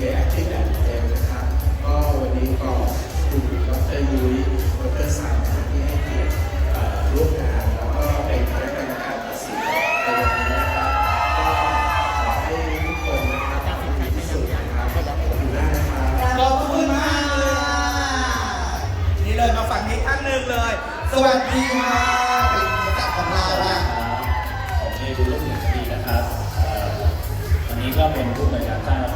BKK Active and Retail นะครับ ก็วันนี้ก็คุณดรยุ้ยดรสามที่ให้เกียรติร่วมงานแล้วก็เป็นคณะกรรมการตัดสินในวันนี้นะครับก็ขอให้ทุกคนนะครับทำดีที่สุดนะครับขอบคุณมากนะครับขอบคุณมากเลยค่ะนี่เลยมาฝั่งนี้ท่านหนึ่งเลย สวัสดีครับเป็นปรจักษ์ของเราว่าผมเอดูลูกหนึ่งคดีนะครับเอ่อวันนี้ก็เป็นผู้บริหารสร้างละค